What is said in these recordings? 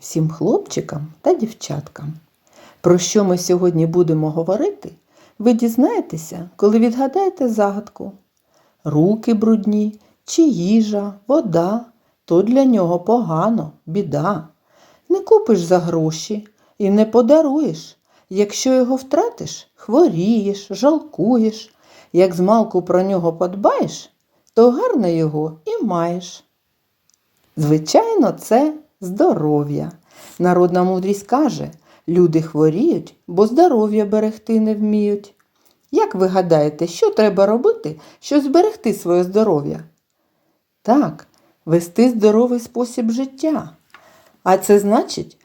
всім хлопчикам та дівчаткам. Про що ми сьогодні будемо говорити, ви дізнаєтеся, коли відгадаєте загадку. Руки брудні, чи їжа, вода, то для нього погано, біда. Не купиш за гроші і не подаруєш. Якщо його втратиш, хворієш, жалкуєш. Як змалку про нього подбаєш, то гарно його і маєш. Звичайно, це здоров'я. Народна мудрість каже, люди хворіють, бо здоров'я берегти не вміють. Як ви гадаєте, що треба робити, щоб зберегти своє здоров'я? Так, вести здоровий спосіб життя. А це значить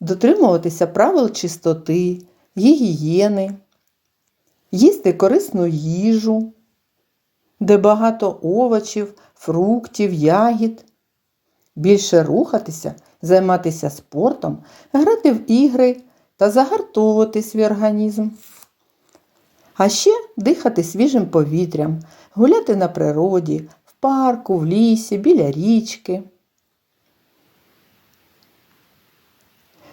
дотримуватися правил чистоти, гігієни, їсти корисну їжу, де багато овочів, фруктів, ягід, більше рухатися, займатися спортом, грати в ігри та загартовувати свій організм. А ще дихати свіжим повітрям, гуляти на природі, в парку, в лісі, біля річки.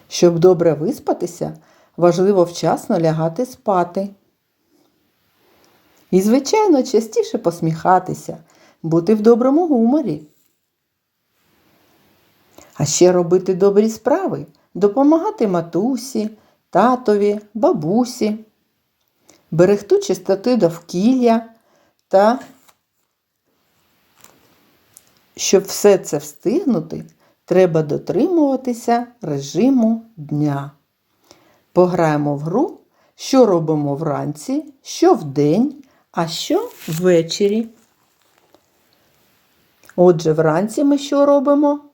Щоб добре виспатися, важливо вчасно лягати спати. І, звичайно, частіше посміхатися, бути в доброму гуморі. А ще робити добрі справи, допомагати матусі, татові, бабусі, берегти чистоти довкілля та щоб все це встигнути, треба дотримуватися режиму дня. Пограємо в гру, що робимо вранці, що вдень, а що ввечері. Отже, вранці ми що робимо?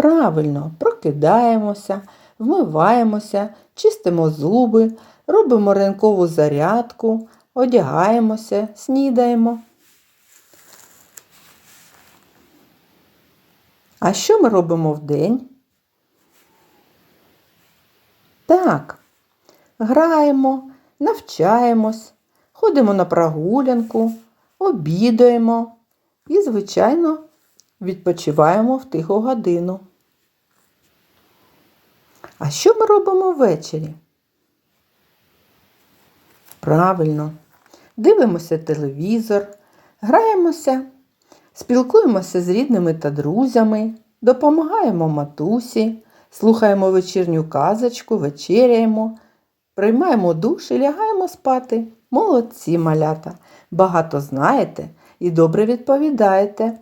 Правильно, прокидаємося, вмиваємося, чистимо зуби, робимо ранкову зарядку, одягаємося, снідаємо. А що ми робимо вдень? Так, граємо, навчаємось, ходимо на прогулянку, обідаємо і, звичайно, відпочиваємо в тиху годину. А що ми робимо ввечері? Правильно, дивимося телевізор, граємося, спілкуємося з рідними та друзями, допомагаємо матусі, слухаємо вечірню казочку, вечеряємо, приймаємо душ і лягаємо спати. Молодці малята! Багато знаєте і добре відповідаєте.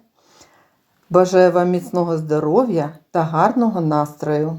Бажаю вам міцного здоров'я та гарного настрою.